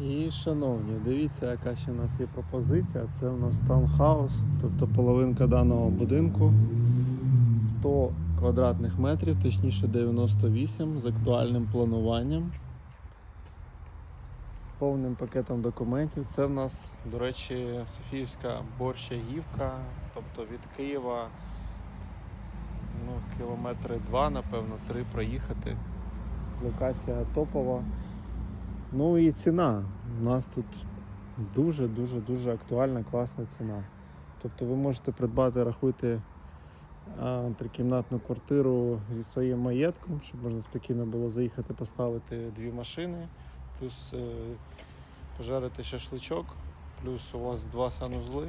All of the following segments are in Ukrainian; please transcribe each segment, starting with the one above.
І, шановні, дивіться, яка ще у нас є пропозиція. Це у нас таунхаус, тобто половинка даного будинку 100 квадратних метрів, точніше 98 з актуальним плануванням. З повним пакетом документів. Це в нас, до речі, Софіївська борщагівка, тобто від Києва ну, кілометри два, напевно, три проїхати. Локація топова. Ну і ціна. У нас тут дуже-дуже дуже актуальна, класна ціна. Тобто ви можете придбати, рахуйте, трикімнатну квартиру зі своїм маєтком, щоб можна спокійно було заїхати, поставити дві машини, плюс е, пожарити шашличок, плюс у вас два санузли,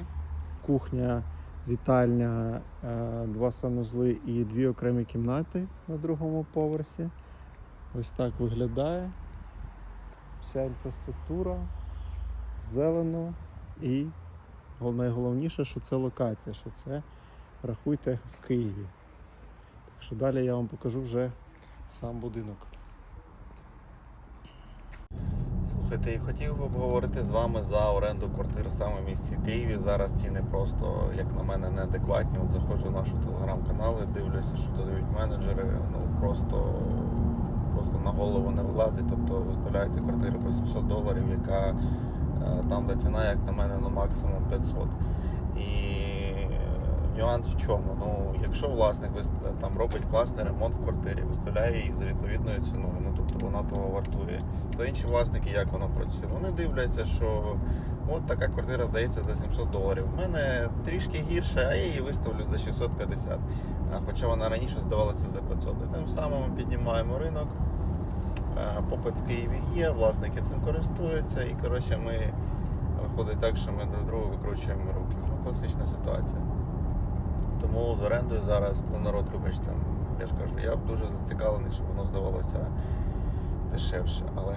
кухня, вітальня, е, два санузли і дві окремі кімнати на другому поверсі. Ось так виглядає вся інфраструктура, зелено і найголовніше, що це локація, що це рахуйте в Києві. Так що далі я вам покажу вже сам будинок. Слухайте, і хотів би обговорити з вами за оренду квартир в місті Києві. Зараз ціни просто, як на мене, неадекватні. От заходжу в наші телеграм-канали, дивлюся, що додають менеджери. Ну просто, просто на голову не вилазить. Тобто виставляються квартири по 700 доларів, яка е, там, де ціна, як на мене, ну максимум 500. І нюанс в чому? Ну, якщо власник там робить класний ремонт в квартирі, виставляє її за відповідною ціною, ну тобто вона того вартує, то інші власники як воно працює? Вони дивляться, що от така квартира здається за 700 доларів. В мене трішки гірше, а я її виставлю за 650. Хоча вона раніше здавалася за 500. І тим самим ми піднімаємо ринок. Попит в Києві є, власники цим користуються, і коротше ми виходить так, що ми до другого викручуємо руки. Ну, класична ситуація. Тому з орендою зараз ну, народ, вибачте, я ж кажу, я б дуже зацікавлений, щоб воно здавалося дешевше, але